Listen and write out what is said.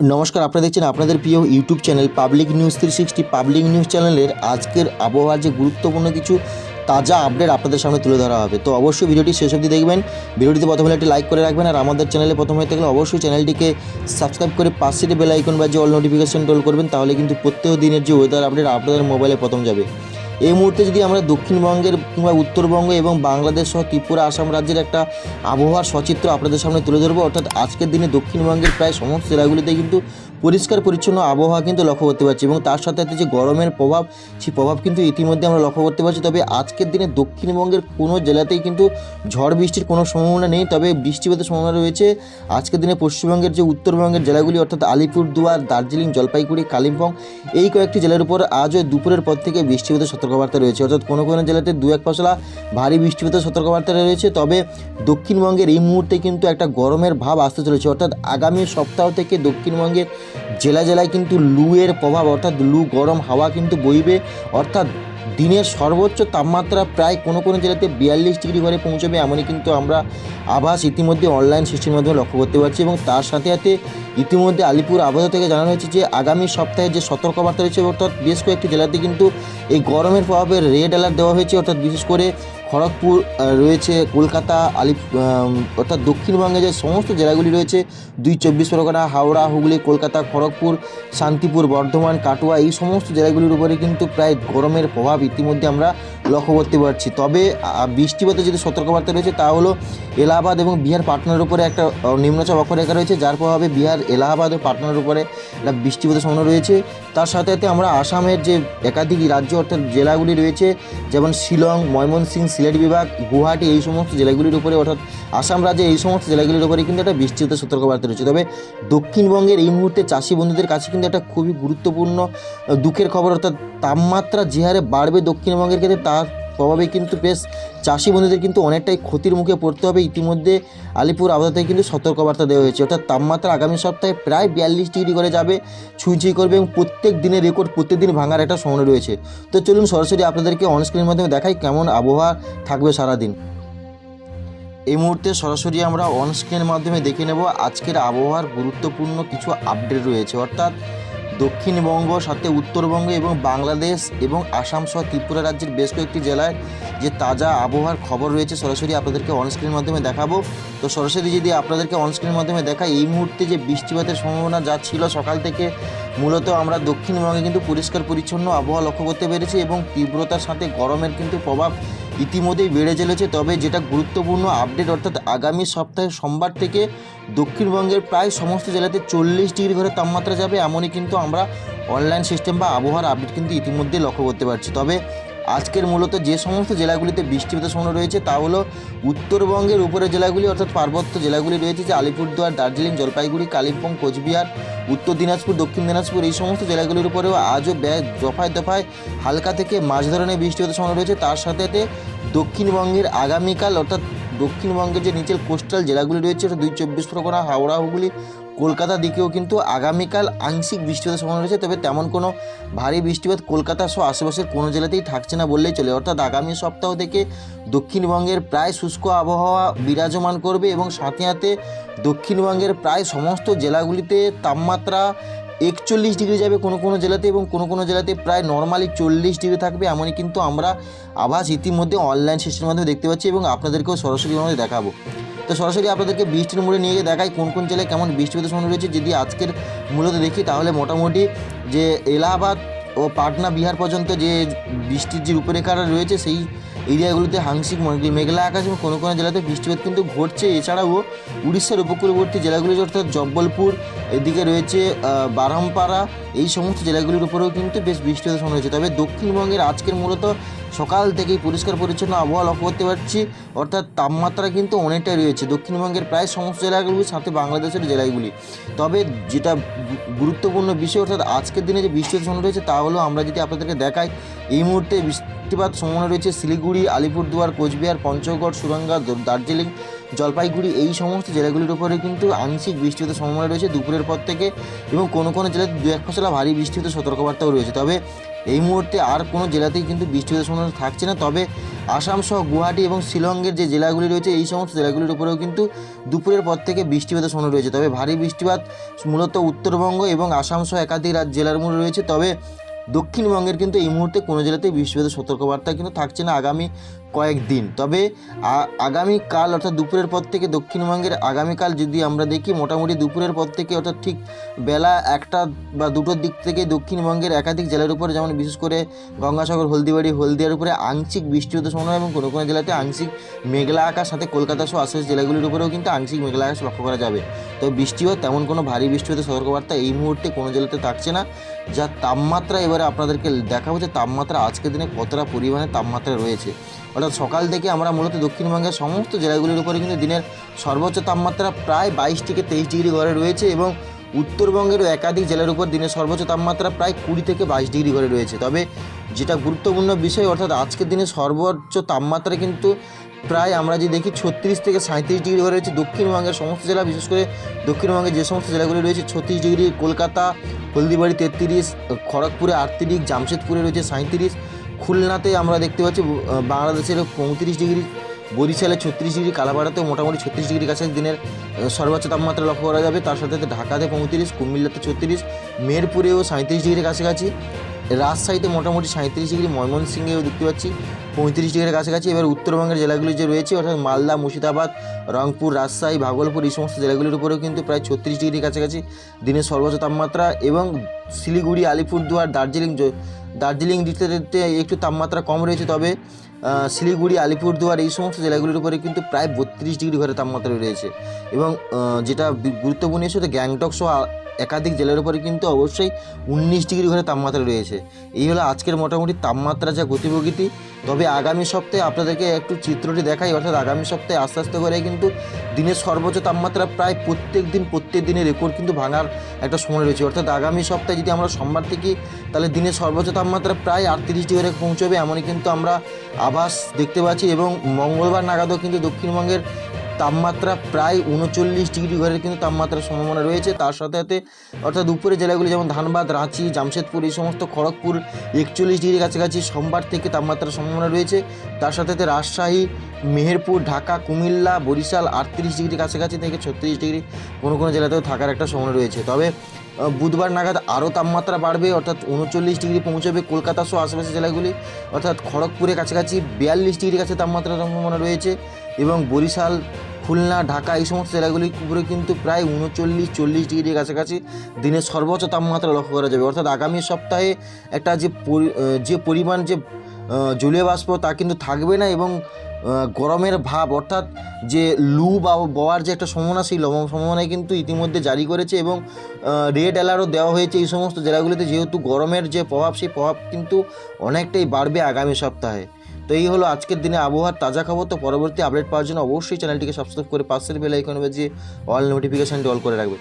নমস্কার, আপনারা দেখছেন আপনাদের প্রিয় YouTube channel public news three sixty public news চ্যানেলের আজকের আবহাওয়ার যে গুরুত্বপূর্ণ কিছু তাজা আপডেট আপনাদের সামনে তুলে ধরা হবে। তো অবশ্যই ভিডিওটি শেষ অবধি দেখবেন, ভিডিওটিতে প্রথমে একটি লাইক করে রাখবেন, আর আমাদের চ্যানেলে প্রথম হয়ে থাকলে অবশ্যই চ্যানেলটিকে সাবস্ক্রাইব করে পাশে বেল আইকন বা যে অল নোটিফিকেশন টোল করবেন, তাহলে কিন্তু প্রত্যেক দিনের যে ওয়েদার আপডেট আপনাদের মোবাইলে প্রথম যাবে। এই মুহূর্তে যদি আমরা দক্ষিণবঙ্গের কিংবা উত্তরবঙ্গ এবং বাংলাদেশ সহ ত্রিপুরা, আসাম রাজ্যের একটা আবহাওয়ার সচিত্র আপনাদের সামনে তুলে ধরবো, অর্থাৎ আজকের দিনে দক্ষিণবঙ্গের প্রায় সমস্ত জেলাগুলিতে কিন্তু পরিষ্কার, পরিচ্ছন্ন আবহাওয়া কিন্তু লক্ষ্য করতে পারছি এবং তার সাথে সাথে যে গরমের প্রভাব, সেই প্রভাব কিন্তু ইতিমধ্যে আমরা লক্ষ্য করতে পারছি। তবে আজকের দিনে দক্ষিণবঙ্গের কোনো জেলাতেই কিন্তু ঝড় বৃষ্টির কোনো সম্ভাবনা নেই। তবে বৃষ্টিপাতের সম্ভাবনা রয়েছে। আজকের দিনে পশ্চিমবঙ্গের যে উত্তরবঙ্গের জেলাগুলি, অর্থাৎ আলিপুরদুয়ার, দার্জিলিং, জলপাইগুড়ি, কালিম্পং, এই কয়েকটি জেলার উপর আজও দুপুরের পর থেকে বৃষ্টিপাতের সতর্কবার্তা রয়েছে। অর্থাৎ কোনো কোনো জেলাতে দু এক পশলা ভারী বৃষ্টিপাতের সতর্কবার্তা রয়েছে। তবে দক্ষিণবঙ্গের এই মুহূর্তে কিন্তু একটা গরমের ভাব আসতে চলেছে। অর্থাৎ আগামী সপ্তাহ থেকে দক্ষিণবঙ্গের জেলা জেলায় কিন্তু লুয়ের প্রভাব, অর্থাৎ লু গরম হাওয়া কিন্তু বইবে। অর্থাৎ দিনের সর্বোচ্চ তাপমাত্রা প্রায় কোনো কোনো জেলাতে বিয়াল্লিশ ডিগ্রি ঘরে পৌঁছবে এমনই কিন্তু আমরা আভাস ইতিমধ্যে অনলাইন সিস্টেমের মাধ্যমে লক্ষ্য করতে পারছি এবং তার সাথে সাথে ইতিমধ্যে আলিপুর আবহাওয়া থেকে জানানো হয়েছে যে, আগামী সপ্তাহে যে সতর্কবার্তা রয়েছে, অর্থাৎ বেশ কয়েকটি জেলাতে কিন্তু এই গরমের প্রভাবে রেড অ্যালার্ট দেওয়া হয়েছে, অর্থাৎ বিশেষ করে খড়গপুর রয়েছে কলকাতা, আলিপ অর্থাৎ দক্ষিণবঙ্গে যে সমস্ত জেলাগুলি রয়েছে, দুই চব্বিশ পরগনা, হাওড়া, হুগলি, কলকাতা, খড়গপুর, শান্তিপুর, বর্ধমান, কাটোয়া, এই সমস্ত জেলাগুলির উপরে কিন্তু প্রায় গরমের প্রভাব ইতিমধ্যে আমরা লক্ষ্য করতে পারছি। তবে বৃষ্টিপাতের যদি সতর্কবার্তা রয়েছে, তা হলো এলাহাবাদ এবং বিহার পাটনার উপরে একটা নিম্নচাপ অক্ষরেখা রয়েছে, যার প্রভাবে বিহার, এলাহাবাদ ও পাটনার উপরে একটা বৃষ্টিপাতের সম্ভাবনা রয়েছে। তার সাথে সাথে আমরা আসামের যে একাধিক রাজ্য অর্থাৎ জেলাগুলি রয়েছে, যেমন শিলং ময়মনসিংহ সিলেট বিভাগ, গুয়াহাটি, এই সমস্ত জেলাগুলির উপরে, অর্থাৎ আসাম রাজ্যে এই সমস্ত জেলাগুলির উপরে কিন্তু একটা বিস্তৃত সতর্কবার্তা রয়েছে। তবে দক্ষিণবঙ্গের এই মুহূর্তে চাষি বন্ধুদের কাছে কিন্তু একটা খুবই গুরুত্বপূর্ণ দুঃখের খবর, অর্থাৎ তাপমাত্রা যে হারে বাড়বে দক্ষিণবঙ্গের ক্ষেত্রে তার প্রভাবে কিন্তু বেশ চাষি বন্ধুদের কিন্তু অনেকটাই ক্ষতির মুখে পড়তে হবে। ইতিমধ্যে আলিপুর আবহাওয়া থেকে কিন্তু সতর্কবার্তা দেওয়া হয়েছে। অর্থাৎ তাপমাত্রা আগামী সপ্তাহে প্রায় বিয়াল্লিশ ডিগ্রি করে যাবে ছুঁই ছুঁই করবে এবং প্রত্যেক দিনের রেকর্ড প্রত্যেক দিন ভাঙার একটা সময় রয়েছে। তো চলুন সরাসরি আপনাদেরকে অনস্ক্রিনের মাধ্যমে দেখাই কেমন আবহাওয়া থাকবে সারাদিন। এই মুহূর্তে সরাসরি আমরা অনস্ক্রিনের মাধ্যমে দেখে নেব আজকের আবহাওয়ার গুরুত্বপূর্ণ কিছু আপডেট রয়েছে। অর্থাৎ দক্ষিণবঙ্গ সাথে উত্তরবঙ্গ এবং বাংলাদেশ এবং আসাম সহ ত্রিপুরা রাজ্যের বেশ কয়েকটি জেলায় যে তাজা আবহাওয়ার খবর রয়েছে, সরাসরি আপনাদেরকে অনস্ক্রিনের মাধ্যমে দেখাবো। তো সরাসরি যদি আপনাদেরকে অনস্ক্রিনের মাধ্যমে দেখাই, এই মুহূর্তে যে বৃষ্টিপাতের সম্ভাবনা যা ছিল সকাল থেকে, মূলত আমরা দক্ষিণবঙ্গে কিন্তু পরিষ্কার পরিচ্ছন্ন আবহাওয়া লক্ষ্য করতে পেরেছি এবং তীব্রতার সাথে গরমের কিন্তু প্রভাব ইতিমধ্যেই বেড়ে চলেছে, তবে যেটা গুরুত্বপূর্ণ আপডেট অর্থাৎ আগামী সপ্তাহে সোমবার থেকে দক্ষিণবঙ্গের প্রায় সমস্ত জেলাতে চল্লিশ ডিগ্রি ঘরে তাপমাত্রা যাবে, এমনই কিন্তু আমরা অনলাইন সিস্টেম বা আবহাওয়ার আপডেট কিন্তু ইতিমধ্যে লক্ষ্য করতে পারছি। তবে আজকের মূলত যে সমস্ত জেলাগুলিতে বৃষ্টিপাতের সম্ভাবনা রয়েছে, তা হলো উত্তরবঙ্গের উপরের জেলাগুলি অর্থাৎ পার্বত্য জেলাগুলি রয়েছে, যে আলিপুরদুয়ার, দার্জিলিং, জলপাইগুড়ি, কালিম্পং, কোচবিহার, উত্তর দিনাজপুর, দক্ষিণ দিনাজপুর, এই সমস্ত জেলাগুলির উপরেও আজও ব্যয় দফায় দফায় হালকা থেকে মাঝ ধরনের বৃষ্টিপাতের সম্ভাবনা রয়েছে। তার সাথে সাথে দক্ষিণবঙ্গের আগামীকাল অর্থাৎ দক্ষিণবঙ্গের যে নিচের কোস্টাল জেলাগুলি রয়েছে দুই চব্বিশ পরগনা, হাওড়া, হুগলি কলকাতা দিকেও কিন্তু আগামীকাল আংশিক বৃষ্টিপাতের সম্ভাবনা রয়েছে, তবে তেমন কোনো ভারী বৃষ্টিপাত কলকাতা সহ আশেপাশের কোনো জেলাতেই থাকছে না বললেই চলে। অর্থাৎ আগামী সপ্তাহ থেকে দক্ষিণবঙ্গের প্রায় শুষ্ক আবহাওয়া বিরাজমান করবে এবং সাথে সাথে দক্ষিণবঙ্গের প্রায় সমস্ত জেলাগুলিতে তাপমাত্রা একচল্লিশ ডিগ্রি যাবে কোনো কোনো জেলাতে এবং কোনো কোনো জেলাতে প্রায় নর্মালি চল্লিশ ডিগ্রি থাকবে, এমনই কিন্তু আমরা আভাস ইতিমধ্যে অনলাইন সিস্টেমের মাধ্যমে দেখতে পাচ্ছি এবং আপনাদেরকেও সরাসরি মধ্যে দেখাবো। তো সরাসরি আপনাদেরকে বৃষ্টির মোড়ে নিয়ে গিয়ে দেখাই কোন কোন জেলায় কেমন বৃষ্টিপাতের সম্ভাবনা রয়েছে। যদি আজকের মূলত দেখি, তাহলে মোটামুটি যে এলাহাবাদ ও পাটনা বিহার পর্যন্ত যে বৃষ্টির যে রূপরেখাটা রয়েছে, সেই এরিয়াগুলোতে মনিটরিং মেঘলা আকাশ এবং কোনো কোনো জেলাতে বৃষ্টিপাত কিন্তু ঘটছে এছাড়াও উড়িষ্যার উপকূলবর্তী জেলাগুলি অর্থাৎ জব্বলপুর এদিকে রয়েছে আহ, বারহামপাড়া এই সমস্ত জেলাগুলির উপরেও কিন্তু বেশ বৃষ্টিপাতের সম্ভাবনা রয়েছে। তবে দক্ষিণবঙ্গের আজকের মূলত সকাল থেকেই পরিষ্কার পরিচ্ছন্ন আবহাওয়া লক্ষ্য করতে পারছি, অর্থাৎ তাপমাত্রা কিন্তু অনেকটাই রয়েছে। দক্ষিণবঙ্গের প্রায় সমস্ত জেলাগুলির সাথে বাংলাদেশের জেলাগুলি। তবে যেটা গুরুত্বপূর্ণ বিষয়, অর্থাৎ আজকের দিনে যে বৃষ্টির সম্ভাবনা রয়েছে, তা হলো আমরা যদি আপনাদেরকে দেখাই, এই মুহূর্তে বৃষ্টিপাত সম্ভাবনা রয়েছে শিলিগুড়ি, আলিপুরদুয়ার, কোচবিহার, পঞ্চগড়, সুরঙ্গা, দার্জিলিং জলপাইগুড়ি, এই সমস্ত জেলাগুলির উপরে কিন্তু আংশিক বৃষ্টিপাতের সম্ভাবনা রয়েছে দুপুরের পর থেকে এবং কোনো কোনো জেলাতে দু এক ফসলা ভারী বৃষ্টিপাতের সতর্কবার্তাও রয়েছে। তবে এই মুহূর্তে আর কোনো জেলাতেই কিন্তু বৃষ্টিপাতের সম্ভাবনা থাকছে না। তবে আসাম সহ গুয়াহাটি এবং শিলংয়ের যে জেলাগুলি রয়েছে, এই সমস্ত জেলাগুলির উপরেও কিন্তু দুপুরের পর থেকে বৃষ্টিপাতের সম্ভাবনা রয়েছে। তবে ভারী বৃষ্টিপাত মূলত উত্তরবঙ্গ এবং আসাম সহ একাধিক রাজ্য জেলার মধ্যে রয়েছে। তবে দক্ষিণবঙ্গের কিন্তু এই মুহূর্তে কোনো জেলাতেই বৃষ্টিপাতের সতর্কবার্তা কিন্তু থাকছে না। আগামী কয়েকদিন। তবে আগামীকাল অর্থাৎ দুপুরের পর থেকে দক্ষিণবঙ্গের আগামীকাল যদি আমরা দেখি, মোটামুটি দুপুরের পর থেকে অর্থাৎ ঠিক বেলা একটা বা দুটোর দিক থেকে দক্ষিণবঙ্গের একাধিক জেলার উপরে যেমন বিশেষ করে গঙ্গাসাগর, হলদিবাড়ি, হলদিয়ার উপরে আংশিক বৃষ্টি হতে সম্ভাবনা এবং কোনো কোনো জেলাতে আংশিক মেঘলা আকাশ, সাথে কলকাতা সহ আশেপাশ জেলাগুলির উপরেও কিন্তু আংশিক মেঘলা আকাশ লক্ষ্য করা যাবে। তবে বৃষ্টিও তেমন কোনো ভারী বৃষ্টি হতে সতর্কবার্তা এই মুহূর্তে কোনো জেলাতে থাকছে না। যা তাপমাত্রা এবারে আপনাদেরকে দেখাবো যে তাপমাত্রা আজকের দিনে কতটা পরিমাণে তাপমাত্রা রয়েছে। অর্থাৎ সকাল থেকে আমরা মূলত দক্ষিণবঙ্গের সমস্ত জেলাগুলির উপরে কিন্তু দিনের সর্বোচ্চ তাপমাত্রা প্রায় বাইশ থেকে তেইশ ডিগ্রি ঘরে রয়েছে এবং উত্তরবঙ্গেরও একাধিক জেলার উপর দিনের সর্বোচ্চ তাপমাত্রা প্রায় কুড়ি থেকে বাইশ ডিগ্রি ঘরে রয়েছে। তবে যেটা গুরুত্বপূর্ণ বিষয়, অর্থাৎ আজকের দিনে সর্বোচ্চ তাপমাত্রা কিন্তু প্রায় আমরা যে দেখি ছত্রিশ থেকে সাঁত্রিশ ডিগ্রি ঘরে রয়েছে দক্ষিণবঙ্গের সমস্ত জেলা, বিশেষ করে দক্ষিণবঙ্গের যে সমস্ত জেলাগুলি রয়েছে ছত্রিশ ডিগ্রি, কলকাতা, হলদিবাড়ি তেত্রিশ, খড়গপুরে আটত্রিশ, জামশেদপুরে রয়েছে সাঁত্রিশ খুলনাতে আমরা দেখতে পাচ্ছি বাংলাদেশের পঁয়ত্রিশ ডিগ্রি, বরিশালে ছত্রিশ ডিগ্রি, কালাপাড়াতেও মোটামুটি ছত্রিশ ডিগ্রি কাছে দিনের সর্বোচ্চ তাপমাত্রা লক্ষ্য করা যাবে। তার সাথে ঢাকাতে পঁয়ত্রিশ, কুমিল্লাতে ছত্রিশ মেরপুরেও সাঁত্রিশ ডিগ্রির কাছাকাছি। রাজশাহীতে মোটামুটি সাঁত্রিশ ডিগ্রি, ময়মনসিংহেও দেখতে পাচ্ছি পঁয়ত্রিশ ডিগ্রির কাছাকাছি। এবার উত্তরবঙ্গের জেলাগুলি যে রয়েছে, অর্থাৎ মালদা, মুর্শিদাবাদ, রংপুর, রাজশাহী, ভাগলপুর, এই সমস্ত জেলাগুলির উপরেও কিন্তু প্রায় ছত্রিশ ডিগ্রির কাছাকাছি দিনের সর্বোচ্চ তাপমাত্রা। এবং শিলিগুড়ি, আলিপুরদুয়ার, দার্জিলিং দার্জিলিং দিতে একটু তাপমাত্রা কম রয়েছে, তবে শিলিগুড়ি, আলিপুরদুয়ার এই সমস্ত জেলাগুলির উপরে কিন্তু প্রায় বত্রিশ ডিগ্রি ঘরে তাপমাত্রা রয়েছে। এবং যেটা গুরুত্বপূর্ণ সেটা গ্যাংটক সহ একাধিক জেলার উপরে কিন্তু অবশ্যই উনিশ ডিগ্রি ঘরে তাপমাত্রা রয়েছে। এই হলো আজকের মোটামুটি তাপমাত্রা যা গতিপ্রকৃতি। তবে আগামী সপ্তাহে আপনাদেরকে একটু চিত্রটি দেখাই, অর্থাৎ আগামী সপ্তাহে আস্তে আস্তে করে কিন্তু দিনের সর্বোচ্চ তাপমাত্রা প্রায় প্রত্যেক দিন, প্রত্যেক দিনের রেকর্ড কিন্তু ভাঙার একটা সময় রয়েছে। অর্থাৎ আগামী সপ্তাহে যদি আমরা সোমবার থেকে তাহলে দিনের সর্বোচ্চ তাপমাত্রা প্রায় আটত্রিশ ডিগ্রি পৌঁছবে, এমনই কিন্তু আমরা আভাস দেখতে পাচ্ছি এবং মঙ্গলবার নাগাদও কিন্তু দক্ষিণবঙ্গের তাপমাত্রা প্রায় উনচল্লিশ ডিগ্রি ঘরের কিন্তু তাপমাত্রার সম্ভাবনা রয়েছে। তার সাথে সাথে অর্থাৎ উপরের জেলাগুলি যেমন ধানবাদ, রাঁচি, জামশেদপুর এই সমস্ত খড়গপুর একচল্লিশ ডিগ্রি কাছাকাছি সোমবার থেকে তাপমাত্রার সম্ভাবনা রয়েছে। তার সাথে সাথে রাজশাহী, মেহেরপুর, ঢাকা, কুমিল্লা, বরিশাল আটত্রিশ ডিগ্রি কাছাকাছি থেকে ছত্রিশ ডিগ্রি কোনো কোনো জেলাতেও থাকার একটা সম্ভাবনা রয়েছে। তবে বুধবার নাগাদ আরও তাপমাত্রা বাড়বে, অর্থাৎ উনচল্লিশ ডিগ্রি পৌঁছবে কলকাতা সহ আশেপাশের জেলাগুলি। অর্থাৎ খড়গপুরের কাছাকাছি বিয়াল্লিশ ডিগ্রি কাছে তাপমাত্রার সম্ভাবনা রয়েছে এবং বরিশাল খুলনা, ঢাকা এই সমস্ত জেলাগুলির উপরে কিন্তু প্রায় উনচল্লিশ, চল্লিশ ডিগ্রির কাছাকাছি দিনের সর্বোচ্চ তাপমাত্রা লক্ষ্য করা যাবে। অর্থাৎ আগামী সপ্তাহে একটা যে যে পরিমাণ যে জলীয় বাষ্প তা কিন্তু থাকবে না এবং গরমের ভাব অর্থাৎ যে লু বা বওয়ার যে একটা সম্ভাবনা সেই সম্ভাবনায় কিন্তু ইতিমধ্যে জারি করেছে এবং রেড অ্যালার্টও দেওয়া হয়েছে এই সমস্ত জেলাগুলিতে যেহেতু গরমের যে প্রভাব সেই প্রভাব কিন্তু অনেকটাই বাড়বে আগামী সপ্তাহে। তো এই হলো আজকের দিনে আবহাওয়ার তাজা খবর। তো পরবর্তী আপডেট পাওয়ার জন্য অবশ্যই চ্যানেলটিকে সাবস্ক্রাইব করে পাশের বেল আইকনে বাজিয়ে অল নোটিফিকেশানটি অল করে রাখবে